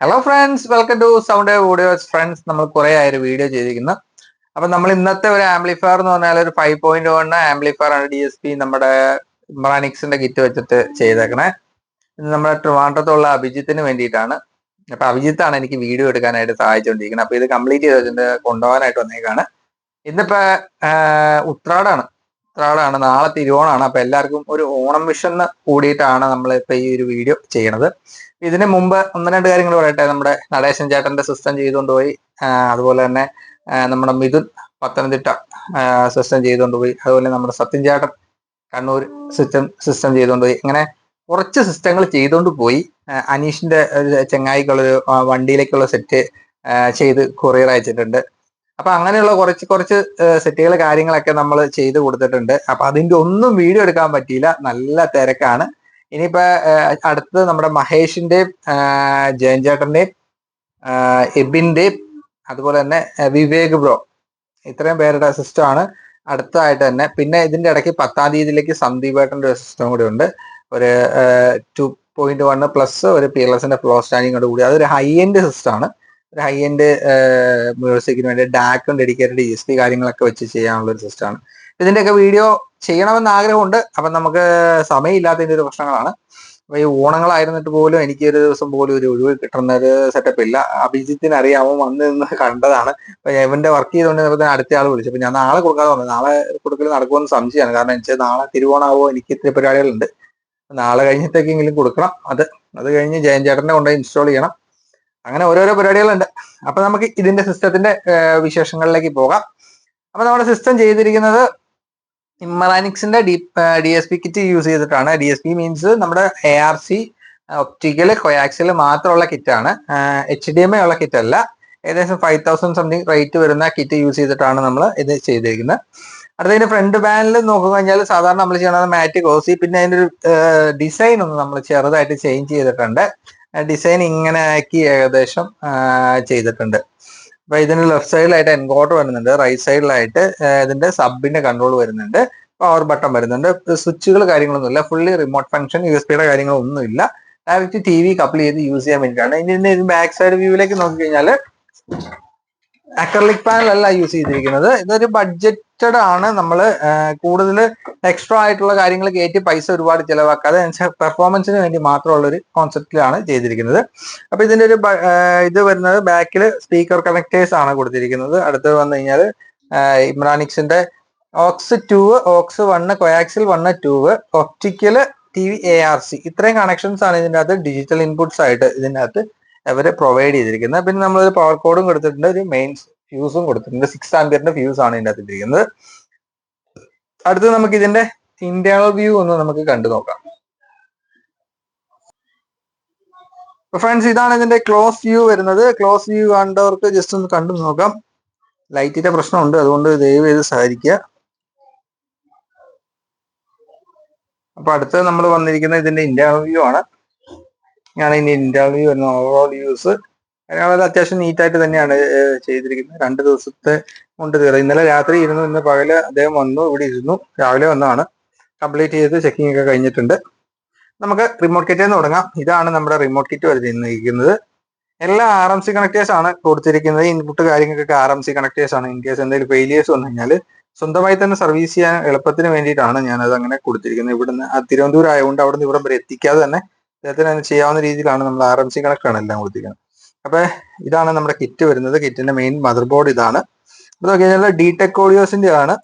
Hello friends welcome to sound audios friends നമ്മൾ കുറെ ആയൊരു വീഡിയോ ചെയ്തിരിക്കുന്നു. അപ്പൊ നമ്മൾ ഇന്നത്തെ ഒരു ആംപ്ലിഫയർ എന്ന് പറഞ്ഞാൽ ഒരു ഫൈവ് പോയിന്റ് വൺ ആംപ്ലിഫയർ ആണ് ഡി എസ് പി നമ്മുടെ ഇമ്രാനിക്സിന്റെ കിറ്റ് വെച്ചിട്ട് ചെയ്തേക്കണേ. നമ്മുടെ ട്രിവാൻഡ്രത്തുള്ള അഭിജിത്തിന് വേണ്ടിയിട്ടാണ്. അപ്പൊ അഭിജിത്താണ് എനിക്ക് വീഡിയോ എടുക്കാനായിട്ട് സഹായിച്ചുകൊണ്ടിരിക്കുന്നത് അപ്പൊ ഇത് കംപ്ലീറ്റ് ചെയ്ത് കൊണ്ടുപോകാനായിട്ട് വന്നേക്കാണ്. ഇന്നിപ്പോ ഉത്രാടാണ്. ഉത്രാടാണ് നാളെ തിരുവോണാണ് അപ്പൊ എല്ലാവർക്കും ഒരു ഓണം വിഷന്ന് കൂടിയിട്ടാണ് നമ്മൾ ഇപ്പൊ ഈ ഒരു വീഡിയോ ചെയ്യണത്. ഇതിന് മുമ്പ് ഒന്ന് രണ്ട് കാര്യങ്ങൾ പറയട്ടെ. നമ്മുടെ നടേശൻ ചേട്ടന്റെ സിസ്റ്റം ചെയ്തുകൊണ്ട് പോയി അതുപോലെ തന്നെ നമ്മുടെ മിഥുൻ പത്തനംതിട്ട സിസ്റ്റം ചെയ്തുകൊണ്ട് പോയി അതുപോലെ നമ്മുടെ സത്യൻ ചേട്ടൻ കണ്ണൂർ സിസ്റ്റം സിസ്റ്റം ചെയ്തുകൊണ്ട് പോയി അങ്ങനെ കുറച്ച് സിസ്റ്റങ്ങൾ ചെയ്തുകൊണ്ട് പോയി അനീഷിന്റെ ഒരു ചെങ്ങായിക്കുള്ളൊരു വണ്ടിയിലേക്കുള്ള സെറ്റ് ചെയ്ത് കൊറിയർ അയച്ചിട്ടുണ്ട്. അപ്പൊ അങ്ങനെയുള്ള കുറച്ച് കുറച്ച് സെറ്റുകൾ കാര്യങ്ങളൊക്കെ നമ്മൾ ചെയ്ത് കൊടുത്തിട്ടുണ്ട്. അപ്പൊ അതിന്റെ ഒന്നും വീഡിയോ എടുക്കാൻ പറ്റിയില്ല. നല്ല തിരക്കാണ്. ഇനിയിപ്പോ അടുത്തത് നമ്മുടെ മഹേഷിന്റെയും ആഹ് ജയൻ ചേട്ടന്റെയും ആഹ് എബിന്റെയും അതുപോലെ തന്നെ വിവേക് ബ്രോ. ഇത്രയും പേരുടെ സിസ്റ്റമാണ്. അടുത്തതായിട്ട് തന്നെ പിന്നെ ഇതിന്റെ ഇടയ്ക്ക് പത്താം തീയതിയിലേക്ക് സന്ദീപ് ഏട്ടന്റെ ഒരു സിസ്റ്റം കൂടി ഉണ്ട്. ഒരു ടു പോയിന്റ് വൺ പ്ലസ് ഒരു പി എൽ എസിന്റെ ഫ്ലോ സ്റ്റാൻഡിങ്ങോട് കൂടി. അതൊരു ഹൈ എൻഡ് സിസ്റ്റം ആണ്. ഒരു ഹൈ എൻഡ് മ്യൂസിക്കിന് വേണ്ടി ഡാക്കും ഡെഡിക്കേറ്റഡ് ഇ എസ് പി കാര്യങ്ങളൊക്കെ വെച്ച് ചെയ്യാനുള്ള ഒരു സിസ്റ്റമാണ് ഇതിന്റെയൊക്കെ വീഡിയോ ചെയ്യണമെന്ന് ആഗ്രഹമുണ്ട്. അപ്പം നമുക്ക് സമയമില്ലാത്തതിന്റെ ഒരു പ്രശ്നങ്ങളാണ്. അപ്പൊ ഈ ഓണങ്ങളായിരുന്നിട്ട് പോലും എനിക്ക് ഒരു ദിവസം പോലും ഒരു ഒഴിവ് കിട്ടുന്ന ഒരു സെറ്റപ്പ് ഇല്ല. അഭിജിത്തിന് അറിയാമോ? വന്ന് നിന്ന് കണ്ടതാണ്. ഇവന്റെ വർക്ക് ചെയ്തുകൊണ്ട് അടുത്ത ആൾ വിളിച്ചു. അപ്പൊ ഞാൻ നാളെ കൊടുക്കാതെ വന്നത് നാളെ കൊടുക്കൽ നടക്കുമെന്ന് സംശയമാണ്. കാരണം എനിക്ക് നാളെ തിരുവോണാവോ? എനിക്ക് ഇത്തിരി പരിപാടികളുണ്ട്. നാളെ കഴിഞ്ഞത്തേക്കെങ്കിലും കൊടുക്കണം. അത് അത് കഴിഞ്ഞ് ജയൻ ചേട്ടനെ കൊണ്ടുപോയി ഇൻസ്റ്റാൾ ചെയ്യണം. അങ്ങനെ ഓരോരോ പരിപാടികളുണ്ട്. അപ്പൊ നമുക്ക് ഇതിന്റെ സിസ്റ്റത്തിന്റെ വിശേഷങ്ങളിലേക്ക് പോകാം. അപ്പൊ നമ്മുടെ സിസ്റ്റം ചെയ്തിരിക്കുന്നത് ഇമ്മറാനിക്സിന്റെ D D S P kit use ചെയ്തിട്ടാണ്. ഡി എസ് പി മീൻസ് നമ്മുടെ എ ആർ സി ഒപ്റ്റിക്കൽ കൊയാക്സിൽ മാത്രമുള്ള കിറ്റാണ് എച്ച് ഡി എം ഐ ഉള്ള കിറ്റ് അല്ല. ഏകദേശം ഫൈവ് തൗസൻഡ് സംതിങ് റേറ്റ് വരുന്ന കിറ്റ് യൂസ് ചെയ്തിട്ടാണ് നമ്മൾ ഇത് ചെയ്തിരിക്കുന്നത് അടുത്തതിന്റെ ഫ്രണ്ട് പാനൽ നോക്കുക കഴിഞ്ഞാൽ സാധാരണ നമ്മൾ ചെയ്യണത് മാറ്റ് കോസി പിന്നെ അതിന്റെ ഒരു ഡിസൈൻ ഒന്ന് നമ്മൾ ചെറുതായിട്ട് ചേഞ്ച് ചെയ്തിട്ടുണ്ട്. ഡിസൈൻ ഇങ്ങനെ ആക്കി ഏകദേശം ചെയ്തിട്ടുണ്ട്. അപ്പൊ ഇതിന് ലെഫ്റ്റ് സൈഡിലായിട്ട് എൻകോട്ടർ വരുന്നുണ്ട്. റൈറ്റ് സൈഡിലായിട്ട് ഇതിന്റെ സബിന്റെ കൺട്രോൾ വരുന്നുണ്ട്. പവർ ബട്ടൺ വരുന്നുണ്ട്. സ്വിച്ചുകൾ കാര്യങ്ങളൊന്നുമില്ല. Fully remote function U S പിയുടെ കാര്യങ്ങളൊന്നുമില്ല. ഡയറക്റ്റ് ടി വി കപ്പിൾ ചെയ്ത് യൂസ് ചെയ്യാൻ വേണ്ടിയിട്ടാണ്. ഇതിന്റെ ബാക്ക് സൈഡ് വ്യൂവിലേക്ക് നോക്കിക്കഴിഞ്ഞാൽ അക്രലിക് പാനൽ അല്ല യൂസ് ചെയ്തിരിക്കുന്നത്. ഇതൊരു ബഡ്ജറ്റഡ് ആണ്. നമ്മൾ കൂടുതൽ എക്സ്ട്രാ ആയിട്ടുള്ള കാര്യങ്ങൾ കയറ്റി പൈസ ഒരുപാട് ചിലവാക്കാതെ പെർഫോമൻസിന് വേണ്ടി മാത്രമുള്ള ഒരു കോൺസെപ്റ്റിലാണ് ചെയ്തിരിക്കുന്നത്. അപ്പൊ ഇതിന്റെ ഒരു ഇത് വരുന്നത് ബാക്കിൽ സ്പീക്കർ കണക്ടേഴ്സ് ആണ് കൊടുത്തിരിക്കുന്നത്. അടുത്ത് വന്നു കഴിഞ്ഞാൽ ഇമ്രാനിക്സിന്റെ aux two aux one കൊയാക്സിൽ one two optical T V A R C ഇത്രയും കണക്ഷൻസ് ആണ് ഇതിന്റെ അകത്ത് ഡിജിറ്റൽ ഇൻപുട്സ് ആയിട്ട് ഇതിനകത്ത് അവർ പ്രൊവൈഡ് ചെയ്തിരിക്കുന്നത്. പിന്നെ നമ്മൾ ഒരു പവർ കോഡും കൊടുത്തിട്ടുണ്ട്. ഒരു മെയിൻ ഫ്യൂസും കൊടുത്തിട്ടുണ്ട്. സിക്സ് ആംബിയറിന്റെ ഫ്യൂസ് ആണ് ഇതിന്റെ അകത്തിരിക്കുന്നത് അടുത്ത് നമുക്ക് ഇതിന്റെ ഇന്റേണൽ വ്യൂ ഒന്ന് നമുക്ക് കണ്ടു നോക്കാം. ഫ്രണ്ട്സ് ഇതാണ് ഇതിന്റെ ക്ലോസ് വ്യൂ വരുന്നത്. ക്ലോസ് വ്യൂ കണ്ടവർക്ക് ജസ്റ്റ് ഒന്ന് കണ്ടു നോക്കാം. ലൈറ്റിന്റെ പ്രശ്നമുണ്ട്. അതുകൊണ്ട് ദയവ് ചെയ്ത് സഹായിക്കുക അപ്പൊ അടുത്ത് നമ്മൾ വന്നിരിക്കുന്നത് ഇതിന്റെ ഇന്റേണൽ വ്യൂ ആണ്. ഞാൻ ഇനി ഇന്റർവ്യൂ വരുന്ന ഓവറോൾ യൂസ് അത് അത്യാവശ്യം നീറ്റായിട്ട് തന്നെയാണ് ചെയ്തിരിക്കുന്നത്. രണ്ട് ദിവസത്തെ കൊണ്ട് തീർന്നു ഇന്നലെ രാത്രി ഇരുന്നു ഇന്ന് പകൽ അദ്ദേഹം വന്നു ഇവിടെ ഇരുന്നു. രാവിലെ വന്നതാണ്. കംപ്ലീറ്റ് ചെയ്ത് ചെക്കിംഗ് ഒക്കെ കഴിഞ്ഞിട്ടുണ്ട്. നമുക്ക് റിമോട്ട് കിറ്റിൽ നിന്ന് തുടങ്ങാം. ഇതാണ് നമ്മുടെ റിമോട്ട് കിറ്റ് വരുന്നിരിക്കുന്നത് എല്ലാ ആർ എം സി കണക്ടേഴ്സ് ആണ് കൊടുത്തിരിക്കുന്നത്. ഇൻപുട്ട് കാര്യങ്ങൾക്കൊക്കെ ആർ എം സി കണക്ടേഴ്സ് ആണ്. ഇൻ കേസ് എന്തെങ്കിലും ഫെയിലിയേഴ്സ് വന്നു കഴിഞ്ഞാൽ സ്വന്തമായി തന്നെ സർവീസ് ചെയ്യാൻ എളുപ്പത്തിന് വേണ്ടിയിട്ടാണ് ഞാനത് അങ്ങനെ കൊടുത്തിരിക്കുന്നത്. ഇവിടുന്ന് തിരുവനന്തപുരം ആയതുകൊണ്ട് അവിടെ നിന്ന് ഇവിടം വരെ എത്തിക്കാതെ തന്നെ അദ്ദേഹത്തിന് അതിന് ചെയ്യാവുന്ന രീതിയിലാണ് നമ്മൾ ആർ എം സി കണക്കാണ് എല്ലാം കൊടുത്തിരിക്കുന്നത്. അപ്പൊ ഇതാണ് നമ്മുടെ കിറ്റ് വരുന്നത്. കിറ്റിന്റെ മെയിൻ മദർ ബോർഡ് ഇതാണ്. ഇത് നോക്കി കഴിഞ്ഞാൽ ഡി ടെക് ആണ്.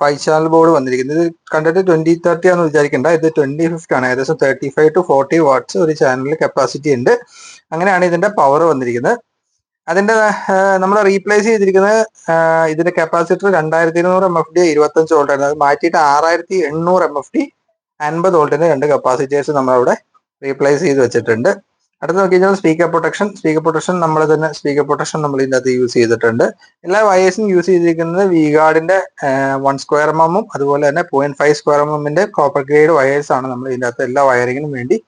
ഫൈവ് ചാനൽ ബോർഡ് വന്നിരിക്കുന്നത്. ഇത് കണ്ടിട്ട് ട്വന്റി തേർട്ടി ആണെന്ന് വിചാരിക്കേണ്ട. ഇത് ട്വന്റി ഫിഫ്റ്റ് ആണ്. ഏകദേശം thirty five to forty watts ഒരു ചാനലിൽ കപ്പാസിറ്റി ഉണ്ട്. അങ്ങനെയാണ് ഇതിന്റെ പവർ വന്നിരിക്കുന്നത്. അതിന്റെ നമ്മൾ റീപ്ലേസ് ചെയ്തിരിക്കുന്നത് ഇതിന്റെ കപ്പാസിറ്റർ രണ്ടായിരത്തി ഇരുന്നൂറ് എം എഫ് ഡി ഇരുപത്തഞ്ച് വോൾട്ട് ആയിരുന്നു. അത് മാറ്റിയിട്ട് ആറായിരത്തി എണ്ണൂറ് എം എഫ് ഡി അൻപത് വോൾട്ടിന്റെ രണ്ട് കപ്പാസിറ്റേഴ്സ് നമ്മളവിടെ റീപ്ലേസ് ചെയ്ത് വെച്ചിട്ടുണ്ട്. അടുത്ത് നോക്കി കഴിഞ്ഞാൽ സ്പീക്കർ പ്രൊട്ടക്ഷൻ സ്പീക്കർ പ്രൊട്ടക്ഷൻ നമ്മൾ തന്നെ സ്പീക്കർ പ്രൊട്ടക്ഷൻ നമ്മൾ ഇതിനകത്ത് യൂസ് ചെയ്തിട്ടുണ്ട്. എല്ലാ വയേഴ്സും യൂസ് ചെയ്തിരിക്കുന്നത് വി ഗാർഡിന്റെ വൺ സ്ക്വയർ എം എമ്മും അതുപോലെ തന്നെ പോയിന്റ് ഫൈവ് സ്ക്വയർ എം എമ്മിന്റെ കോപ്പർ ഗ്രേഡ് വയേഴ്സ് ആണ് നമ്മൾ ഇതിന്റെ അകത്ത് എല്ലാ വയറിങ്ങിനും വേണ്ടി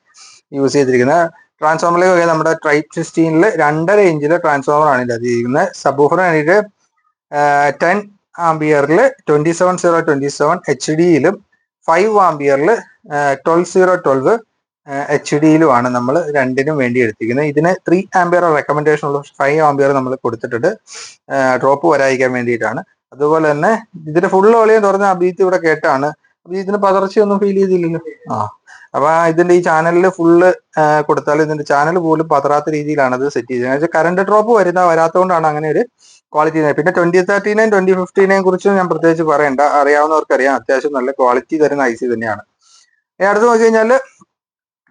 യൂസ് ചെയ്തിരിക്കുന്നത്. ട്രാൻസ്ഫോമറിലേക്ക് നമ്മുടെ ട്രൈപ്പ് സിക്സ്റ്റീനിൽ രണ്ടര ഇഞ്ചിലെ ട്രാൻസ്ഫോമർ ആണ് ഇതിന്റെ അകത്ത് ഇരിക്കുന്നത് സബൂഫറിന് വേണ്ടിയിട്ട് ten ആംബിയറിൽ twenty seven zero twenty seven H ഡിയിലും five ആംബിയറിൽ ട്വൽവ് സീറോ ട്വൽവ് എച്ച് ഡിയിലുമാണ് നമ്മൾ രണ്ടിനും വേണ്ടി എടുത്തിരിക്കുന്നത്. ഇതിന് ത്രീ ആംബിയർ റെക്കമെൻഡേഷൻ ഉള്ള ഫൈവ് ആംബിയർ നമ്മൾ കൊടുത്തിട്ടുണ്ട്. ഡ്രോപ്പ് വരാതിരിക്കാൻ വേണ്ടിയിട്ടാണ്. അതുപോലെ തന്നെ ഇതിന്റെ ഫുൾ വോളിയം തുറന്ന് അഭിജിത്ത് ഇവിടെ കേട്ടാണ്. അഭിജിത്തിന് പതർച്ചയൊന്നും ഫീൽ ചെയ്തില്ലല്ലോ. ആ അപ്പൊ ഇതിന്റെ ഈ ചാനലിൽ ഫുള്ള് കൊടുത്താൽ ഇതിന്റെ ചാനൽ പോലും പതറാത്ത രീതിയിലാണ് അത് സെറ്റ് ചെയ്തത് കറണ്ട് ഡ്രോപ്പ് വരുന്ന വരാത്തതുകൊണ്ടാണ് അങ്ങനെ ഒരു ക്വാളിറ്റി പിന്നെ ട്വന്റി തേർട്ടീനെയും ട്വന്റി ഫിഫ്റ്റീനെയും കുറിച്ചും ഞാൻ പ്രത്യേകിച്ച് പറയണ്ട. അറിയാവുന്നവർക്ക് അറിയാം അത്യാവശ്യം നല്ല ക്വാളിറ്റി തരുന്ന ഐ സി തന്നെയാണ്. അടുത്ത് നോക്കി കഴിഞ്ഞാൽ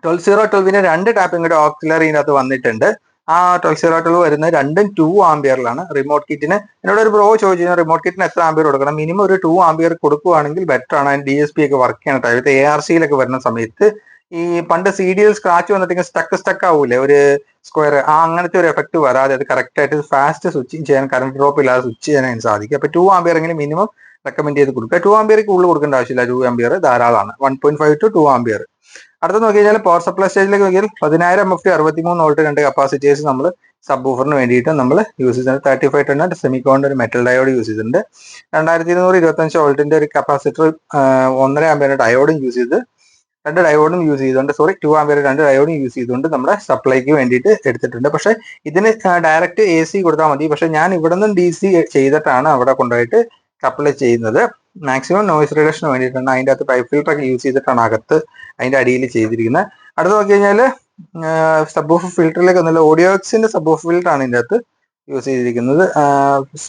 ട്വൽവ് സീറോ ട്വൽവിന് രണ്ട് ടാപ്പിംഗ് കൂടെ ഓക്സിലറി ഇതിനകത്ത് വന്നിട്ടുണ്ട്. ആ ട്വൽവ് സീറോ ട്വൽവ് വരുന്നത് രണ്ടും ടു ആംബിയറിലാണ് റിമോട്ട് കിറ്റിന് എന്നോട് ഒരു പ്രോ ചോദിച്ചു കഴിഞ്ഞാൽ റിമോട്ട് കിറ്റിന് എത്ര ആംബിയർ കൊടുക്കണം? മിനിമം ഒരു ടു ആംബിയർ കൊടുക്കുകയാണെങ്കിൽ ബെറ്റർ ആണ്. ഡി എസ് പി ഒക്കെ വർക്ക് ചെയ്യണ ടൈപ്പ് എ ആർ സിയിലൊക്കെ വരുന്ന സമയത്ത് ഈ പണ്ട് സി ഡിയിൽ സ്ക്രാച്ച് വന്നിട്ടെങ്കിൽ സ്റ്റക്ക് സ്റ്റക്ക് ആവൂലേ? ഒരു സ്ക്വയർ ആ അങ്ങനത്തെ ഒരു എഫക്ട് വരാതെ അത് കറക്റ്റ് ആയിട്ട് ഫാസ്റ്റ് സ്വിച്ചിങ് ചെയ്യാൻ കറണ്ട് ഡ്രോപ്പ് ഇല്ലാതെ സ്വിച്ച് ചെയ്യാൻ സാധിക്കും. അപ്പൊ ടു ആംബിയർ എങ്കിലും മിനിമം റെക്കമെൻഡ് ചെയ്ത് കൊടുക്കുക. ടു ആംബിയർ കൂടുതൽ കൊടുക്കേണ്ട ആവശ്യമില്ല. ടു ആംബിയർ ധാരാളമാണ്. One point five to two ampere അടുത്ത നോക്കി കഴിഞ്ഞാൽ പവർ സപ്ലൈ സ്റ്റേജിലേക്ക് നോക്കിയാൽ പതിനായിരം എഫ് ടി അറുപത്തിമൂന്ന് വോൾട്ട് രണ്ട് കപ്പാസിറ്റീസ് നമ്മൾ സബ് ഊഫറിന് വേണ്ടിയിട്ട് നമ്മൾ യൂസ് ചെയ്തിട്ടുണ്ട് തേർട്ടി ഫൈവ് ടെൻ കോണ്ട് ഒരു മെറ്റൽ ഡയോഡ് യൂസ് ചെയ്തിട്ടുണ്ട് രണ്ടായിരത്തി ഇരുന്നൂറ് ഇരുപത്തഞ്ച് വോൾട്ടിന്റെ ഒരു കപ്പാസിറ്റർ ഒന്നര ആംബിയർ ഡയോഡും യൂസ് ചെയ്ത് രണ്ട് ഡയോഡും യൂസ് ചെയ്തുകൊണ്ട് സോറി ടു ആംബിയർ രണ്ട് ഡയോഡും യൂസ് ചെയ്തുകൊണ്ട് നമ്മുടെ സപ്ലൈക്ക് വേണ്ടിയിട്ട് എടുത്തിട്ടുണ്ട്. പക്ഷെ ഇതിന് ഡയറക്റ്റ് എ സി കൊടുത്താൽ മതി. പക്ഷെ ഞാൻ ഇവിടെ നിന്നും ഡി സി ചെയ്തിട്ടാണ് അവിടെ കൊണ്ടുപോയിട്ട് സപ്ലൈ ചെയ്യുന്നത്. മാക്സിമം നോയിസ് റിഡക്ഷന് വേണ്ടിയിട്ടാണ് അതിന്റെ അകത്ത് പൈപ്പ് ഫിൽറ്റർ ഒക്കെ യൂസ് ചെയ്തിട്ടാണ് അകത്ത് അതിന്റെ അടിയിൽ ചെയ്തിരിക്കുന്നത്. അടുത്ത് നോക്കി കഴിഞ്ഞാൽ ഓഫ് ഫിൽറ്ററിലേക്ക് ഒന്നുമില്ല ഓഫ് ഫിൽറ്റർ ആണ് ഇതിന്റെ അകത്ത് യൂസ് ചെയ്തിരിക്കുന്നത്.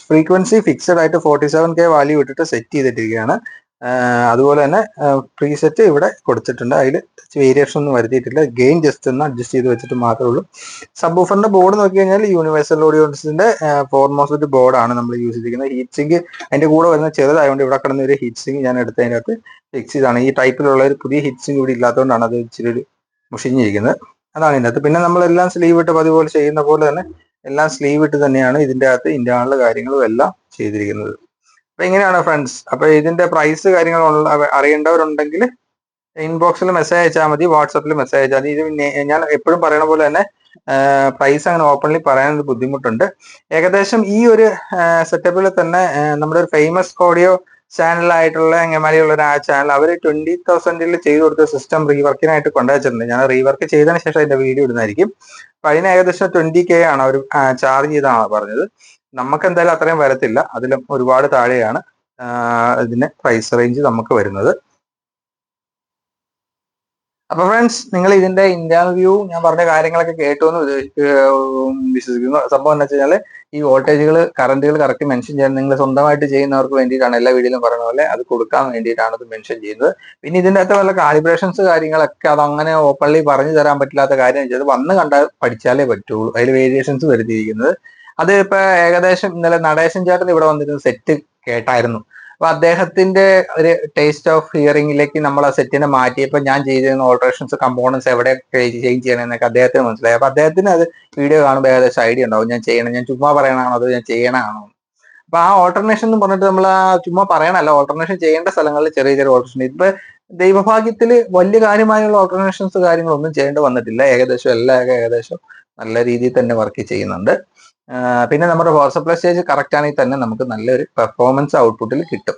ഫ്രീക്വൻസി ഫിക്സഡ് ആയിട്ട് ഫോർട്ടി സെവൻ കെ വാല്യൂ ഇട്ടിട്ട് സെറ്റ് ചെയ്തിട്ടിരിക്കുകയാണ്. അതുപോലെ തന്നെ പ്രീസെറ്റ് ഇവിടെ കൊടുത്തിട്ടുണ്ട്. അതിൽ വേരിയേഷൻ ഒന്നും വരുത്തിയിട്ടില്ല. ഗെയിൻ ജസ്റ്റ് ഒന്ന് അഡ്ജസ്റ്റ് ചെയ്ത് വെച്ചിട്ട് മാത്രമേ ഉള്ളൂ. സബ് ഓഫറിന്റെ ബോർഡ് നോക്കി കഴിഞ്ഞാൽ യൂണിവേഴ്സൽ ഓഡിയോസിന്റെ ഫോർമോസ്റ്റ് ബോർഡാണ് നമ്മൾ യൂസ് ചെയ്തിരിക്കുന്നത്. ഹീറ്റ് സിങ്ക് അതിന്റെ കൂടെ വരുന്ന ചെറുതായതുകൊണ്ട് ഇവിടെ കിടന്ന ഒരു ഹീറ്റ് സിങ്ക് ഞാൻ എടുത്തതിന്റെ അകത്ത് ഫിക്സ് ചെയ്താണ് ഈ ടൈപ്പിലുള്ള ഒരു പുതിയ ഹീറ്റ് സിങ്ക് ഇവിടെ ഇല്ലാത്തതുകൊണ്ടാണ് അത് ഇച്ചിരി ഒരു മുഷിഞ്ഞിരിക്കുന്നത്. അതാണ് ഇതിനകത്ത്. അകത്ത് പിന്നെ നമ്മളെല്ലാം സ്ലീവ് ഇട്ട് പതിപോലെ ചെയ്യുന്ന പോലെ തന്നെ എല്ലാം സ്ലീവ് ഇട്ട് തന്നെയാണ് ഇതിന്റെ അകത്ത് ഇന്റേണൽ കാര്യങ്ങളും എല്ലാം ചെയ്തിരിക്കുന്നത്. അപ്പൊ ഇങ്ങനെയാണ് ഫ്രണ്ട്സ് അപ്പൊ ഇതിന്റെ പ്രൈസ് കാര്യങ്ങൾ അറിയേണ്ടവരുണ്ടെങ്കിൽ ഇൻബോക്സിൽ മെസ്സേജ് അയച്ചാൽ മതി വാട്സപ്പിൽ മെസ്സേജ് അയച്ചാൽ മതി. ഇത് ഞാൻ എപ്പോഴും പറയണ പോലെ തന്നെ പ്രൈസ് അങ്ങനെ ഓപ്പൺലി പറയാനൊരു ബുദ്ധിമുട്ടുണ്ട്. ഏകദേശം ഈ ഒരു സെറ്റപ്പിൽ തന്നെ നമ്മുടെ ഒരു ഫേമസ് ഓഡിയോ ചാനലായിട്ടുള്ള എങ്ങമാലിയുള്ള ഒരു ആ ചാനൽ അവർ ട്വന്റി തൗസൻഡിൽ ചെയ്തു കൊടുത്ത സിസ്റ്റം റീവർക്കിനായിട്ട് കൊണ്ടുവച്ചിട്ടുണ്ട്. ഞാൻ റീവർക്ക് ചെയ്തതിന് ശേഷം അതിന്റെ വീഡിയോ ഇടുന്നതായിരിക്കും. അപ്പൊ അതിന് ഏകദേശം ട്വന്റി കെ ആണ് അവർ ചാർജ് ചെയ്താണ് പറഞ്ഞത്. നമുക്ക് എന്തായാലും അത്രയും വരത്തില്ല. അതിലും ഒരുപാട് താഴെയാണ് ഇതിന് പ്രൈസ് റേഞ്ച് നമുക്ക് വരുന്നത്. അപ്പൊ ഫ്രണ്ട്സ് നിങ്ങൾ ഇതിന്റെ ഇന്റർവ്യൂ വ്യൂ ഞാൻ പറഞ്ഞ കാര്യങ്ങളൊക്കെ കേട്ടു എന്ന് വിശ്വസിക്കുന്നു. സംഭവം എന്ന് വെച്ചാൽ ഈ വോൾട്ടേജുകൾ കറണ്ടുകൾ കറക്റ്റ് മെൻഷൻ ചെയ്യാൻ നിങ്ങൾ സ്വന്തമായിട്ട് ചെയ്യുന്നവർക്ക് വേണ്ടിയിട്ടാണ് എല്ലാ വീഡിയോയിലും പറയുന്ന പോലെ അത് കൊടുക്കാൻ വേണ്ടിയിട്ടാണ് അത് മെൻഷൻ ചെയ്യുന്നത്. പിന്നെ ഇതിന്റെ അകത്ത് വല്ല കാലിബ്രേഷൻസ് കാര്യങ്ങളൊക്കെ അത് അങ്ങനെ ഓപ്പൺലി പറഞ്ഞു തരാൻ പറ്റില്ലാത്ത കാര്യം വെച്ചാൽ വന്ന് കണ്ടാൽ പഠിച്ചാലേ പറ്റുള്ളൂ അതിൽ വേരിയേഷൻസ് വരുത്തിയിരിക്കുന്നത്. അത് ഇപ്പൊ ഏകദേശം ഇന്നലെ നടേശൻ ചേട്ടൻ ഇവിടെ വന്നിരുന്ന സെറ്റ് കേട്ടായിരുന്നു. അപ്പൊ അദ്ദേഹത്തിന്റെ ഒരു ടേസ്റ്റ് ഓഫ് ഹിയറിംഗിലേക്ക് നമ്മൾ ആ സെറ്റിനെ മാറ്റിയപ്പോൾ ഞാൻ ചെയ്തിരുന്ന ഓൾട്രേഷൻസ് കമ്പോണൻസ് എവിടെ ചേഞ്ച് ചെയ്യണമെന്നൊക്കെ അദ്ദേഹത്തിന് മനസ്സിലായി. അപ്പൊ അദ്ദേഹത്തിന് അത് വീഡിയോ കാണുമ്പോൾ ഏകദേശം ഐഡിയ ഉണ്ടാവും. ഞാൻ ചെയ്യണം ഞാൻ ചുമ്മാ പറയണതാണോ അതോ ഞാൻ ചെയ്യണമാണോ അപ്പൊ ആ ഓൾട്ടർനേഷൻ എന്ന് പറഞ്ഞിട്ട് നമ്മൾ ആ ചുമ്മാ പറയണല്ല ഓൾട്ടർനേഷൻ ചെയ്യേണ്ട സ്ഥലങ്ങളിൽ ചെറിയ ചെറിയ ഓൾട്ടർനേഷൻ ഇപ്പൊ ദൈവഭാഗ്യത്തിൽ വലിയ കാര്യമായുള്ള ഓൾട്ടർനേഷൻസ് കാര്യങ്ങളൊന്നും ചെയ്യേണ്ടി വന്നിട്ടില്ല. ഏകദേശം എല്ലാം ഏകദേശം നല്ല രീതിയിൽ തന്നെ വർക്ക് ചെയ്യുന്നുണ്ട്. പിന്നെ നമ്മുടെ പവർ സപ്ലൈ സ്റ്റേജ് കറക്റ്റ് ആണെങ്കിൽ തന്നെ നമുക്ക് നല്ലൊരു പെർഫോമൻസ് ഔട്ട്പുട്ടിൽ കിട്ടും.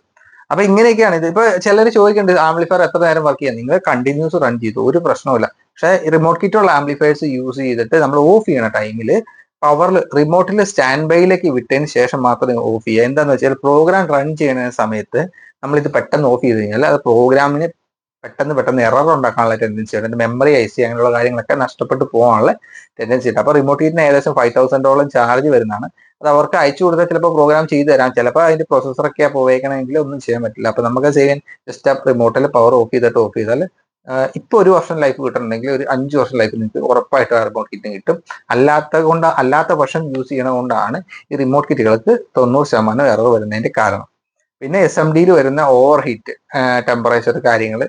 അപ്പൊ ഇങ്ങനെയൊക്കെയാണ് ഇത്. ഇപ്പൊ ചിലർ ചോദിക്കുന്നുണ്ട് ആംപ്ലിഫയർ എത്ര നേരം വർക്ക് ചെയ്യാം? നിങ്ങൾ കണ്ടിന്യൂസ് റൺ ചെയ്തു ഒരു പ്രശ്നമില്ല പക്ഷേ റിമോട്ട് കിറ്റുള്ള ആംപ്ലിഫയേഴ്സ് യൂസ് ചെയ്തിട്ട് നമ്മൾ ഓഫ് ചെയ്യണ ടൈമിൽ പവറിൽ റിമോട്ടിൽ സ്റ്റാൻഡ് ബൈയിലേക്ക് വിട്ടതിന് ശേഷം മാത്രം ഓഫ് ചെയ്യുക. എന്താണെന്ന് വെച്ചാൽ പ്രോഗ്രാം റൺ ചെയ്യുന്ന സമയത്ത് നമ്മൾ ഇത് പെട്ടെന്ന് ഓഫ് ചെയ്ത് കഴിഞ്ഞാൽ അത് പ്രോഗ്രാമിന് പെട്ടെന്ന് പെട്ടെന്ന് എറർ ഉണ്ടാക്കാനുള്ള ടെൻഡൻസി ഉണ്ട്. മെമ്മറി ഐ സി അങ്ങനെയുള്ള കാര്യങ്ങളൊക്കെ നഷ്ടപ്പെട്ടു പോകാനുള്ള ടെൻഡൻസി ഉണ്ട്. അപ്പോൾ റിമോട്ട് ഹീറ്റിന് ഏകദേശം ഫൈവ് തൗസൻഡോളം ചാർജ് വരുന്നതാണ്. അത് അവർക്ക് അയച്ചു കൊടുത്താൽ ചിലപ്പോൾ പ്രോഗ്രാം ചെയ്തു തരാം. ചിലപ്പോൾ അതിന്റെ പ്രൊസസ്സറൊക്കെ പോവേക്കണമെങ്കിൽ ഒന്നും ചെയ്യാൻ പറ്റില്ല. അപ്പോൾ നമുക്ക് ചെയ്യാൻ ജസ്റ്റ് ആ റിമോട്ടിൽ പവർ ഓഫ് ചെയ്തിട്ട് ഓഫ് ചെയ്താൽ ഇപ്പൊ ഒരു വർഷം ലൈഫ് കിട്ടണമെങ്കിൽ ഒരു അഞ്ച് വർഷം ലൈഫ് നിങ്ങൾക്ക് ഉറപ്പായിട്ട് റിമോട്ട് കിറ്റ് കിട്ടും. അല്ലാത്ത കൊണ്ട് അല്ലാത്ത വർഷം യൂസ് ചെയ്യണ കൊണ്ടാണ് ഈ റിമോട്ട് കിറ്റുകൾക്ക് തൊണ്ണൂറ് ശതമാനം എറർ വരുന്നതിന്റെ കാരണം. പിന്നെ എസ് എം ഡിയിൽ വരുന്ന ഓവർ ഹീറ്റ് ടെമ്പറേച്ചർ കാര്യങ്ങൾ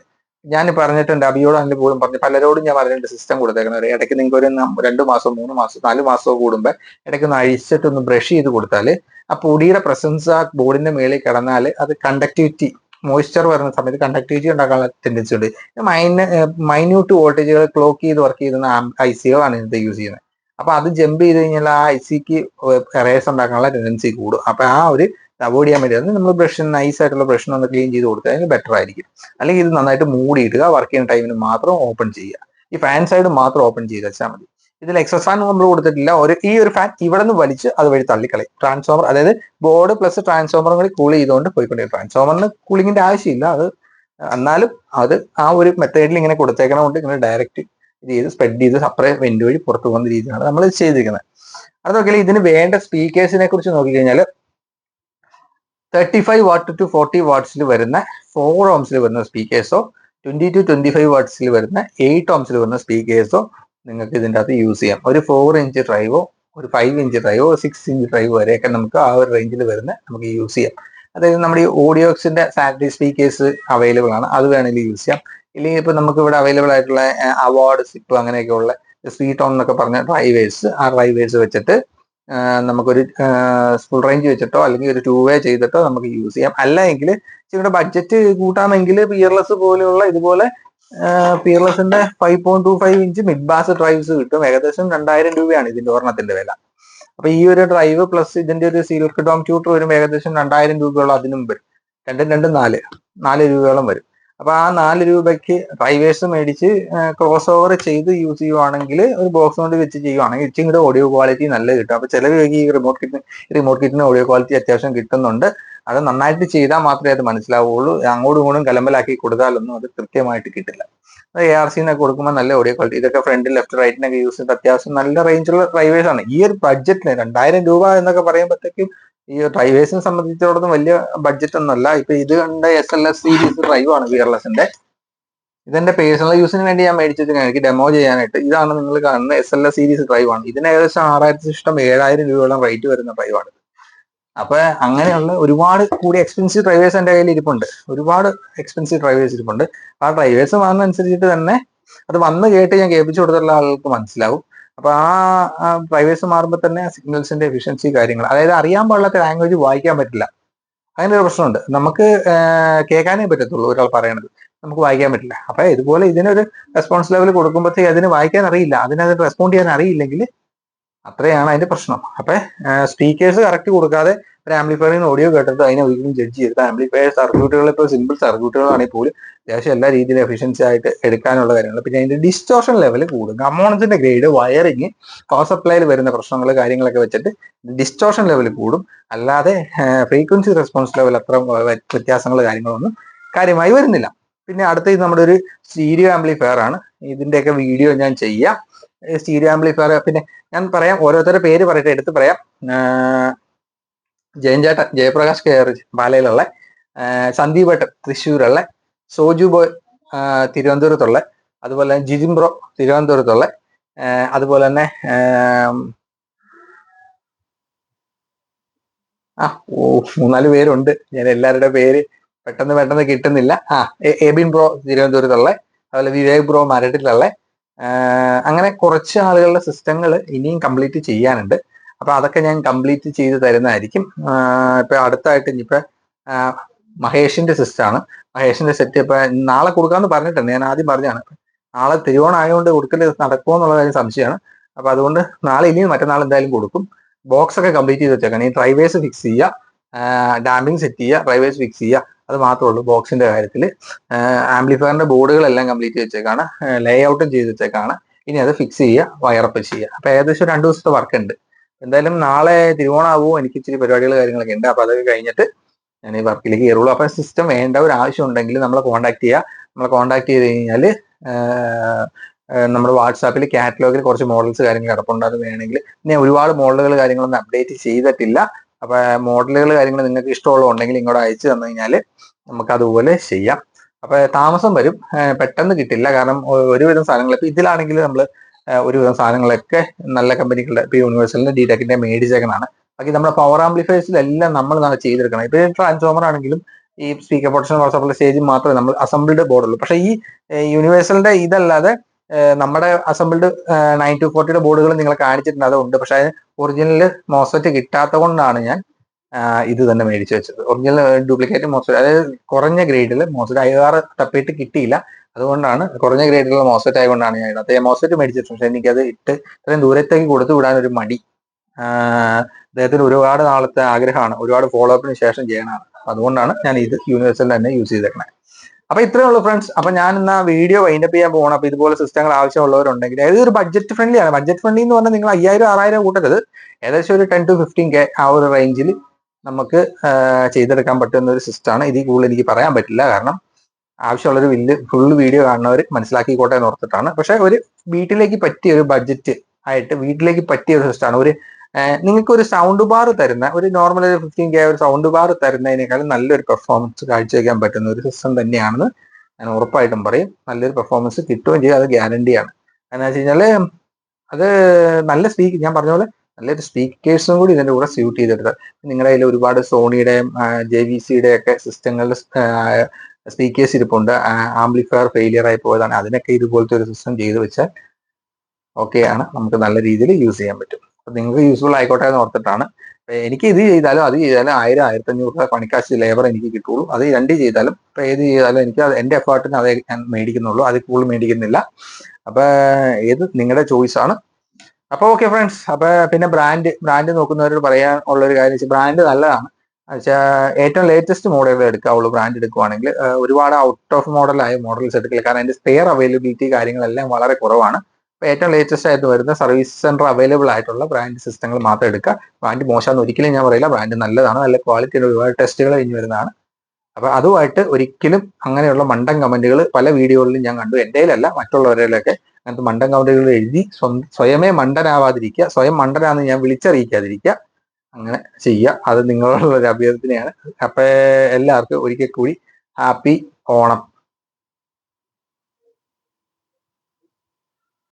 ഞാൻ പറഞ്ഞിട്ടുണ്ട് അബിയോട് അതിന്റെ പോലും പറഞ്ഞു. പലരോടും ഞാൻ പറഞ്ഞിട്ടുണ്ട് സിസ്റ്റം കൊടുത്തേക്കുന്നത്. ഇടയ്ക്ക് നിങ്ങൾക്ക് ഒരു രണ്ട് മാസം മൂന്ന് മാസം നാല് മാസമോ കൂടുമ്പോൾ ഇടയ്ക്ക് ഒന്ന് അഴിച്ചിട്ട് ഒന്ന് ബ്രഷ് ചെയ്ത് കൊടുത്താൽ ആ പൊടിയുടെ പ്രസൻസ് ആ ബോർഡിന്റെ മേളിൽ കിടന്നാൽ അത് കണ്ടക്ടിവിറ്റി മോയ്സ്ചർ വരുന്ന സമയത്ത് കണ്ടക്ടിവിറ്റി ഉണ്ടാക്കാനുള്ള ടെൻഡൻസി ഉണ്ട്. മൈന മൈന്യൂട്ട് വോൾട്ടേജുകൾ ക്ലോക്ക് ചെയ്ത് വർക്ക് ചെയ്യുന്ന ഐ സികളാണ് ഇതിന്റെ യൂസ് ചെയ്യുന്നത്. അപ്പൊ അത് ജമ്പ് ചെയ്ത് കഴിഞ്ഞാൽ ആ ഐ സിക്ക് എറേസ് ഉണ്ടാക്കാനുള്ള ടെൻഡൻസി കൂടും. അപ്പൊ ആ ഒരു അവോയ്ഡ് ചെയ്യാൻ വേണ്ടി നമ്മൾ ബ്രഷ് നൈസ് ആയിട്ടുള്ള ബ്രഷ് ഒന്ന് ക്ലീൻ ചെയ്ത് കൊടുത്താൽ ബെറ്റർ ആയിരിക്കും. അല്ലെങ്കിൽ ഇത് നന്നായിട്ട് മൂടിയിടുക വർക്ക് ചെയ്യുന്ന ടൈമിന് മാത്രം ഓപ്പൺ ചെയ്യുക. ഈ ഫാൻ സൈഡ് മാത്രം ഓപ്പൺ ചെയ്ത് വെച്ചാൽ മതി. ഇതിൽ എക്സസ് ഫാൻ നമ്മൾ കൊടുത്തിട്ടില്ല. ഒരു ഈ ഒരു ഫാൻ ഇവിടെ നിന്ന് വലിച്ച് അത് വഴി തള്ളിക്കളയും. ട്രാൻസ്ഫോമർ അതായത് ബോർഡ് പ്ലസ് ട്രാൻസ്ഫോമറും കൂടി കൂൾ ചെയ്തുകൊണ്ട് പോയിക്കൊണ്ടിരിക്കും ട്രാൻസ്ഫോമറിന് കൂളിങ്ങിന്റെ ആവശ്യമില്ല. അത് എന്നാലും അത് ആ ഒരു മെത്തേഡിൽ ഇങ്ങനെ കൊടുത്തേക്കണമുണ്ട്. ഇങ്ങനെ ഡയറക്റ്റ് ഇത് ചെയ്ത് സ്പ്രെഡ് ചെയ്ത് സെപ്പറേറ്റ് വെന്റ് വഴി പുറത്തു പോകുന്ന രീതിയാണ് നമ്മൾ ചെയ്തിരിക്കുന്നത്. അത് നോക്കിയാൽ ഇതിന് വേണ്ട സ്പീക്കേഴ്സിനെ കുറിച്ച് നോക്കിക്കഴിഞ്ഞാൽ thirty five watt to forty വാട്ട്സിൽ വരുന്ന ഫോർ ഓംസിൽ വരുന്ന സ്പീക്കേഴ്സോ ട്വന്റി ടു ട്വന്റി ഫൈവ് വാട്ട്സിൽ വരുന്ന എയ്റ്റ് ഓംസിൽ വരുന്ന സ്പീക്കേഴ്സോ നിങ്ങൾക്ക് ഇതിന്റെ അകത്ത് യൂസ് ചെയ്യാം. ഒരു ഫോർ ഇഞ്ച് ഡ്രൈവോ ഒരു ഫൈവ് ഇഞ്ച് ഡ്രൈവോ സിക്സ് ഇഞ്ച് ഡ്രൈവ് വരെയൊക്കെ നമുക്ക് ആ ഒരു റേഞ്ചിൽ വരുന്ന നമുക്ക് യൂസ് ചെയ്യാം. അതായത് നമ്മുടെ ഈ ഓഡിയോക്സിന്റെ സാറ്റലൈറ്റ് സ്പീക്കേഴ്സ് അവൈലബിൾ ആണ്. അത് വേണമെങ്കിൽ യൂസ് ചെയ്യാം. ഇല്ലെങ്കിൽ ഇപ്പൊ നമുക്ക് ഇവിടെ അവൈലബിൾ ആയിട്ടുള്ള അവാർഡ് സിപ്പ് അങ്ങനെയൊക്കെ ഉള്ള സ്വീറ്റ് ഓൺ എന്നൊക്കെ പറഞ്ഞ ഡ്രൈവേഴ്സ് ആ ഡ്രൈവേഴ്സ് വെച്ചിട്ട് നമുക്കൊരു ഫുൾ റേഞ്ച് വെച്ചിട്ടോ അല്ലെങ്കിൽ ഒരു ടൂ വേ ചെയ്തിട്ടോ നമുക്ക് യൂസ് ചെയ്യാം. അല്ല എങ്കിൽ ഇച്ചിരി ബഡ്ജറ്റ് കൂട്ടാമെങ്കിൽ പിയർലെസ് പോലെയുള്ള ഇതുപോലെ പിയർലെസിന്റെ five point two five inch mid bass drives കിട്ടും. ഏകദേശം രണ്ടായിരം രൂപയാണ് ഇതിന്റെ ഒരെണ്ണത്തിന്റെ വില. അപ്പൊ ഈ ഒരു ഡ്രൈവ് പ്ലസ് ഇതിന്റെ ഒരു സിൽക്ക് ഡോം ട്യൂട്ടർ വരും ഏകദേശം രണ്ടായിരം രൂപയോളം അതിനും വരും. രണ്ടും രണ്ടും നാല്. നാല് രൂപയോളം വരും. അപ്പൊ ആ നാല് രൂപയ്ക്ക് ഡ്രൈവേഴ്സ് മേടിച്ച് ക്രോസ് ഓവർ ചെയ്ത് യൂസ് ചെയ്യുവാണെങ്കിൽ ഒരു ബോക്സ് കൊണ്ട് വെച്ച് ചെയ്യുവാണെങ്കിൽ ഇച്ചിരി കൂടെ ഓഡിയോ ക്വാളിറ്റി നല്ല കിട്ടും. അപ്പൊ ചില ഈ റിമോട്ട് കിറ്റിന് റിമോട്ട് കിറ്റിന് ഓഡിയോ ക്വാളിറ്റി അത്യാവശ്യം കിട്ടുന്നുണ്ട്. അത് നന്നായിട്ട് ചെയ്താൽ മാത്രമേ അത് മനസ്സിലാവുള്ളൂ. അങ്ങോട്ടും ഇങ്ങോട്ടും കലമ്പലാക്കി കൊടുത്താലൊന്നും അത് കൃത്യമായിട്ട് കിട്ടില്ല. എ ആർ സിന്നൊക്കെ കൊടുക്കുമ്പോൾ നല്ല ഓഡിയോ ക്വാളിറ്റി ഇതൊക്കെ ഫ്രണ്ട് ലെഫ്റ്റ് റൈറ്റിനൊക്കെ യൂസ് ചെയ്ത് അത്യാവശ്യം നല്ല റേഞ്ചുള്ള ഡ്രൈവേഴ്സ് ആണ്. ഈ ഒരു ബഡ്ജറ്റിന് രണ്ടായിരം രൂപ എന്നൊക്കെ പറയുമ്പോഴത്തേക്കും ഈ ഡ്രൈവേഴ്സിനെ സംബന്ധിച്ചിടത്തോളം വലിയ ബഡ്ജറ്റ് ഒന്നുമല്ല ഇപ്പൊ ഇത് കണ്ട S L S series drive ആണ് വിയർലെസിന്റെ ഇതെന്റെ പേഴ്സണൽ യൂസിന് വേണ്ടി ഞാൻ മേടിച്ചത് എനിക്ക് ഡെമോ ചെയ്യാനായിട്ട് ഇതാണ് നിങ്ങൾ കാണുന്ന S L S series drive ആണ്. ഇതിന് ഏകദേശം ആറായിരത്തി ഇഷ്ടം ഏഴായിരം രൂപയോളം റേറ്റ് വരുന്ന ഡ്രൈവ് ആണ്. അപ്പൊ അങ്ങനെയുള്ള ഒരുപാട് കൂടി എക്സ്പെൻസീവ് ഡ്രൈവേഴ്സ് എന്റെ കയ്യിൽ ഇരിപ്പുണ്ട്. ഒരുപാട് എക്സ്പെൻസീവ് ഡ്രൈവേഴ്സ് ഇരിപ്പുണ്ട്. ആ ഡ്രൈവേഴ്സ് വന്നനുസരിച്ചിട്ട് തന്നെ അത് വന്ന് കേട്ട് ഞാൻ കേൾപ്പിച്ചു കൊടുത്തുള്ള ആൾക്ക് മനസ്സിലാവും. അപ്പൊ ആ പ്രൈവേഴ്സ് മാറുമ്പോൾ തന്നെ സിഗ്നൽസിന്റെ എഫിഷ്യൻസി കാര്യങ്ങൾ അതായത് അറിയാൻ പാടില്ലാത്ത ലാംഗ്വേജ് വായിക്കാൻ പറ്റില്ല. അങ്ങനെ ഒരു പ്രശ്നമുണ്ട്. നമുക്ക് കേൾക്കാനേ പറ്റത്തുള്ളൂ ഒരാൾ പറയണത്. നമുക്ക് വായിക്കാൻ പറ്റില്ല. അപ്പൊ ഇതുപോലെ ഇതിനൊരു റെസ്പോൺസ് ലെവൽ കൊടുക്കുമ്പോഴത്തേക്ക് അതിന് വായിക്കാൻ അറിയില്ല. അതിനത് റെസ്പോണ്ട് ചെയ്യാൻ അറിയില്ലെങ്കിൽ അത്രയാണ് അതിന്റെ പ്രശ്നം. അപ്പൊ സ്പീക്കേഴ്സ് കറക്റ്റ് കൊടുക്കാതെ ഒരു ആംപ്ലിഫയറിൽ ഓഡിയോ കേട്ടിട്ട് അതിനെ ഒരിക്കലും ജഡ്ജ് ചെയ്തിട്ട് ആംപ്ലിഫയർ സർക്യൂട്ടുകൾ ഇപ്പോൾ സിമ്പിൾ സർക്യൂട്ടുകളാണെങ്കിൽ പോലും അത്യാവശ്യം എല്ലാ രീതിയിലും എഫിഷ്യൻസി ആയിട്ട് എടുക്കാനുള്ള കാര്യങ്ങൾ പിന്നെ അതിന്റെ ഡിസ്റ്റോഷൻ ലെവൽ കൂടും. കമ്പോണൻസിന്റെ ഗ്രേഡ് വയറിങ് പവർ സപ്ലൈയിൽ വരുന്ന പ്രശ്നങ്ങൾ കാര്യങ്ങളൊക്കെ വെച്ചിട്ട് ഡിസ്റ്റോഷൻ ലെവൽ കൂടും. അല്ലാതെ ഫ്രീക്വൻസി റെസ്പോൺസ് ലെവൽ അത്ര വ്യത്യാസങ്ങൾ കാര്യങ്ങളൊന്നും കാര്യമായി വരുന്നില്ല. പിന്നെ അടുത്ത നമ്മുടെ ഒരു സ്റ്റീരിയോ ആംപ്ലിഫയർ ആണ്. ഇതിന്റെയൊക്കെ വീഡിയോ ഞാൻ ചെയ്യാം. സ്റ്റീരിയോ ആംപ്ലിഫയർ പിന്നെ ഞാൻ പറയാം ഓരോരുത്തരുടെ പേര് പറയട്ടെ എടുത്ത് പറയാം. ആഹ് ജയൻ ചേട്ടൻ ജയപ്രകാശ് കെയർ പാലയിലുള്ള സന്ദീപ് ഏട്ടൻ തൃശ്ശൂരുള്ള സോജു ബോയ് തിരുവനന്തപുരത്തുള്ള അതുപോലെ തന്നെ ജിതിൻ ബ്രോ തിരുവനന്തപുരത്തുള്ള അതുപോലെ തന്നെ ആ ഓ മൂന്നാൽ പേരുണ്ട്. ഞാൻ എല്ലാവരുടെ പേര് പെട്ടെന്ന് പെട്ടെന്ന് കിട്ടുന്നില്ല. ആ എബിൻ ബ്രോ തിരുവനന്തപുരത്തുള്ള അതുപോലെ വിവേക് ബ്രോ മാരട്ടിലുള്ള അങ്ങനെ കുറച്ച് ആളുകളുടെ സിസ്റ്റങ്ങൾ ഇനിയും കംപ്ലീറ്റ് ചെയ്യാനുണ്ട്. അപ്പൊ അതൊക്കെ ഞാൻ കംപ്ലീറ്റ് ചെയ്ത് തരുന്നതായിരിക്കും. ഇപ്പൊ അടുത്തായിട്ട് ഇനിയിപ്പോ മഹേഷിന്റെ സിസ്റ്റാണ് മഹേഷിന്റെ സെറ്റ് ഇപ്പൊ നാളെ കൊടുക്കാന്ന് പറഞ്ഞിട്ടുണ്ട്. ഞാൻ ആദ്യം പറഞ്ഞാണ് നാളെ തിരുവോണം ആയതുകൊണ്ട് കൊടുക്കൽ നടക്കുമോ എന്നുള്ള കാര്യം സംശയമാണ്. അപ്പൊ അതുകൊണ്ട് നാളെ ഇനിയും മറ്റന്നാൾ എന്തായാലും കൊടുക്കും. ബോക്സ് ഒക്കെ കംപ്ലീറ്റ് ചെയ്ത് വെച്ചേക്കണം. ഈ ഡ്രൈവേഴ്സ് ഫിക്സ് ചെയ്യുക ഡാമ്പിംഗ് സെറ്റ് ചെയ്യുക ഡ്രൈവേഴ്സ് ഫിക്സ് ചെയ്യുക അത് മാത്രമേ ഉള്ളൂ ബോക്സിന്റെ കാര്യത്തിൽ ആംപ്ലിഫയറിന്റെ ബോർഡുകളെല്ലാം കംപ്ലീറ്റ് വെച്ചേക്കാണ്. ലേ ഔട്ടും ചെയ്ത് വെച്ചേക്കാണ്. ഇനി അത് ഫിക്സ് ചെയ്യുക വയറപ്പ് ചെയ്യുക. അപ്പൊ ഏകദേശം രണ്ടു ദിവസത്തെ വർക്ക് ഉണ്ട്. എന്തായാലും നാളെ തിരുവോണാവോ. എനിക്ക് ഇച്ചിരി പരിപാടികൾ കാര്യങ്ങളൊക്കെ ഉണ്ട്. അപ്പൊ അതൊക്കെ കഴിഞ്ഞിട്ട് ഞാൻ ഈ വർക്കിലേക്ക് കയറുള്ളൂ. അപ്പൊ സിസ്റ്റം വേണ്ട. ഒരു ആവശ്യം ഉണ്ടെങ്കിൽ നമ്മളെ കോൺടാക്ട് ചെയ്യുക നമ്മളെ കോൺടാക്ട് ചെയ്ത് കഴിഞ്ഞാൽ നമ്മുടെ വാട്സാപ്പിൽ കാറ്റലോഗിൽ കുറച്ച് മോഡൽസ് കാര്യങ്ങൾ കിടപ്പുണ്ട്. അത് വേണമെങ്കിൽ ഞാൻ ഒരുപാട് മോഡലുകൾ കാര്യങ്ങളൊന്നും അപ്ഡേറ്റ് ചെയ്തിട്ടില്ല. അപ്പൊ മോഡലുകൾ കാര്യങ്ങൾ നിങ്ങൾക്ക് ഇഷ്ടമുള്ളതുണ്ടെങ്കിൽ ഇങ്ങോട്ട് അയച്ചു തന്നു കഴിഞ്ഞാൽ നമുക്ക് അതുപോലെ ചെയ്യാം. അപ്പൊ താമസം വരും. പെട്ടെന്ന് കിട്ടില്ല. കാരണം ഒരുവിധം സാധനങ്ങൾ ഇപ്പൊ ഇതിലാണെങ്കിൽ നമ്മൾ ഒരുവിധം സാധനങ്ങളൊക്കെ നല്ല കമ്പനികളുടെ പി യൂണിവേഴ്സലിന്റെ ഡിടെക്കിന്റെ മേടിച്ചേക്കണാണ് ബാക്കി നമ്മുടെ പവർ ആംപ്ലിഫയേഴ്സിലെല്ലാം നമ്മൾ ചെയ്തെടുക്കണം ഇപ്പൊ ട്രാൻസ്ഫോമർ ആണെങ്കിലും ഈ സ്പീക്കർ പ്രൊട്ടക്ഷൻ സപ്ലൈ സ്റ്റേജ് മാത്രമേ നമ്മൾ അസംബിൾഡ് ബോർഡുള്ളൂ പക്ഷേ ഈ യൂണിവേഴ്സലിന്റെ ഇതല്ലാതെ നമ്മുടെ അസംബിൾഡ് നയൻ ടു ഫോർട്ടിയുടെ ബോർഡുകൾ നിങ്ങൾ കാണിച്ചിട്ടുണ്ട്. അതുണ്ട്. പക്ഷേ ഒറിജിനൽ മോസറ്റ് കിട്ടാത്ത കൊണ്ടാണ് ഞാൻ ഇത് തന്നെ മേടിച്ചു വെച്ചത്. ഒറിജിനൽ ഡ്യൂപ്ലിക്കേറ്റ് മോസ്ഫെറ്റ് അതായത് കുറഞ്ഞ ഗ്രേഡിൽ മോസ്ഫെറ്റ് ഐ ആർ തപ്പിയിട്ട് കിട്ടിയില്ല. അതുകൊണ്ടാണ് കുറഞ്ഞ ഗ്രേഡിലുള്ള മോസ്ഫെറ്റ് ആയതുകൊണ്ടാണ് ഞാൻ ഇടാത്തത്. മോസ്ഫെറ്റ് മേടിച്ചിട്ടുണ്ട് പക്ഷേ എനിക്കത് ഇട്ട് ഇത്രയും ദൂരത്തേക്ക് കൊടുത്തു വിടാൻ ഒരു മടി. അദ്ദേഹത്തിന് ഒരുപാട് നാളത്തെ ആഗ്രഹമാണ് ഒരുപാട് ഫോളോ അപ്പിന് ശേഷം ചെയ്യണമാണ് അതുകൊണ്ടാണ് ഞാൻ ഇത് യൂണിവേഴ്സൽ തന്നെ യൂസ് ചെയ്തേക്കണേ. അപ്പൊ ഇത്രയേ ഉള്ളൂ ഫ്രണ്ട്സ് അപ്പൊ ഞാൻ ഇന്ന് വീഡിയോ വൈൻഡപ്പ് ചെയ്യാൻ പോകണം അപ്പൊ ഇതുപോലെ സിസ്റ്റങ്ങൾ ആവശ്യമുള്ളവരുണ്ടെങ്കിൽ അതായത് ഒരു ബഡ്ജറ്റ് ഫ്രണ്ട്ലി ആണ്. ബഡ്ജറ്റ് ഫ്രണ്ട്ലി എന്ന് പറഞ്ഞാൽ നിങ്ങൾ അയ്യായിരം ആറായിരം കൂട്ടരുത്. ഏകദേശം ഒരു ടെൻ ടു ഫിഫ്റ്റീൻ കെ ആ ഒരു റേഞ്ചിൽ നമുക്ക് ചെയ്തെടുക്കാൻ പറ്റുന്ന ഒരു സിസ്റ്റമാണ് ഇതിൽ കൂടുതൽ എനിക്ക് പറയാൻ പറ്റില്ല. കാരണം ആവശ്യമുള്ളൊരു വില്ല് ഫുൾ വീഡിയോ കാണുന്നവർ മനസ്സിലാക്കിക്കോട്ടെ എന്ന് ഓർത്തിട്ടാണ്. പക്ഷെ ഒരു വീട്ടിലേക്ക് പറ്റിയ ഒരു ബഡ്ജറ്റ് ആയിട്ട് വീട്ടിലേക്ക് പറ്റിയ ഒരു സിസ്റ്റമാണ് ഒരു നിങ്ങൾക്ക് ഒരു സൗണ്ട് ബാർ തരുന്ന ഒരു നോർമൽ ഒരു ഫിഫ്റ്റീൻ കെ ഒരു സൗണ്ട് ബാർ തരുന്നതിനേക്കാളും നല്ലൊരു പെർഫോമൻസ് കാഴ്ചവെക്കാൻ പറ്റുന്ന ഒരു സിസ്റ്റം തന്നെയാണെന്ന് ഞാൻ ഉറപ്പായിട്ടും പറയും. നല്ലൊരു പെർഫോമൻസ് കിട്ടുകയും ചെയ്യും. അത് ഗ്യാരണ്ടിയാണ് എന്ന് വെച്ച് കഴിഞ്ഞാൽ അത് നല്ല സ്പീക്ക് ഞാൻ പറഞ്ഞ പോലെ നല്ലൊരു സ്പീക്കേഴ്സും കൂടി ഇതിന്റെ കൂടെ സ്യൂട്ട് ചെയ്തെടുത്തത് നിങ്ങളുടെ കയ്യിൽ ഒരുപാട് സോണിയുടെയും ജെ വി സിയുടെ ഒക്കെ സിസ്റ്റങ്ങളുടെ സ്പീക്കേഴ്സ് ഇരിപ്പുണ്ട്. ആംപ്ലിഫയർ ഫെയിലിയർ ആയി പോയതാണ്. അതിനൊക്കെ ഇതുപോലത്തെ ഒരു സിസ്റ്റം ചെയ്ത് വെച്ചാൽ ഓക്കെ ആണ്. നമുക്ക് നല്ല രീതിയിൽ യൂസ് ചെയ്യാൻ പറ്റും. അപ്പൊ നിങ്ങൾക്ക് യൂസ്ഫുൾ ആയിക്കോട്ടെ എന്ന് ഓർത്തിട്ടാണ്. എനിക്ക് ഇത് ചെയ്താലും അത് ചെയ്താലും ആയിരം ആയിരത്തി അഞ്ഞൂറ് രൂപ പണിക്കാശ് ലേബർ എനിക്ക് കിട്ടുള്ളൂ. അത് രണ്ട് ചെയ്താലും ഇപ്പൊ ഏത് ചെയ്താലും എനിക്ക് അത് എന്റെ എഫേർട്ടിന് അതേ ഞാൻ മേടിക്കുന്നുള്ളൂ. അതിൽ കൂടുതൽ മേടിക്കുന്നില്ല. അപ്പൊ ഏത് നിങ്ങളുടെ ചോയ്സ് ആണ് അപ്പൊ ഓക്കെ ഫ്രണ്ട്സ് അപ്പൊ പിന്നെ ബ്രാൻഡ് ബ്രാൻഡ് നോക്കുന്നവരോട് പറയാൻ ഉള്ള ഒരു കാര്യം വെച്ചാൽ ബ്രാൻഡ് നല്ലതാണ്. വെച്ചാൽ ഏറ്റവും ലേറ്റസ്റ്റ് മോഡലുകൾ എടുക്കാവുള്ളൂ ബ്രാൻഡ് എടുക്കുവാണെങ്കിൽ. ഒരുപാട് ഔട്ട് ഓഫ് മോഡലായ മോഡൽസ് എടുക്കില്ല. കാരണം അതിന്റെ സ്പെയർ അവൈലബിലിറ്റി കാര്യങ്ങളെല്ലാം വളരെ കുറവാണ്. അപ്പൊ ഏറ്റവും ലേറ്റസ്റ്റ് ആയിട്ട് വരുന്ന സർവീസ് സെന്റർ അവൈലബിൾ ആയിട്ടുള്ള ബ്രാൻഡ് സിസ്റ്റങ്ങൾ മാത്രം എടുക്കുക. ബ്രാൻഡ് മോശമെന്ന് ഒരിക്കലും ഞാൻ പറയില്ല. ബ്രാൻഡ് നല്ലതാണ്. നല്ല ക്വാളിറ്റിയുടെ ഒരുപാട് ടെസ്റ്റുകൾ കഴിഞ്ഞ് വരുന്നതാണ്. അപ്പൊ അതുമായിട്ട് ഒരിക്കലും അങ്ങനെയുള്ള മണ്ടൻ കമന്റുകൾ പല വീഡിയോകളിലും ഞാൻ കണ്ടു. എന്റെയിലല്ല മറ്റുള്ളവരിലൊക്കെ. അങ്ങനത്തെ മണ്ടൻ കമന്റുകൾ എഴുതി സ്വയമേ മണ്ടനാവാതിരിക്കുക സ്വയം മണ്ടനാന്ന് ഞാൻ വിളിച്ചറിയിക്കാതിരിക്കുക അങ്ങനെ ചെയ്യുക. അത് നിങ്ങളുള്ള ഒരു അഭ്യർത്ഥനയാണ്. അപ്പൊ എല്ലാവർക്കും ഒരിക്കൽ കൂടി ഹാപ്പി ഓണം.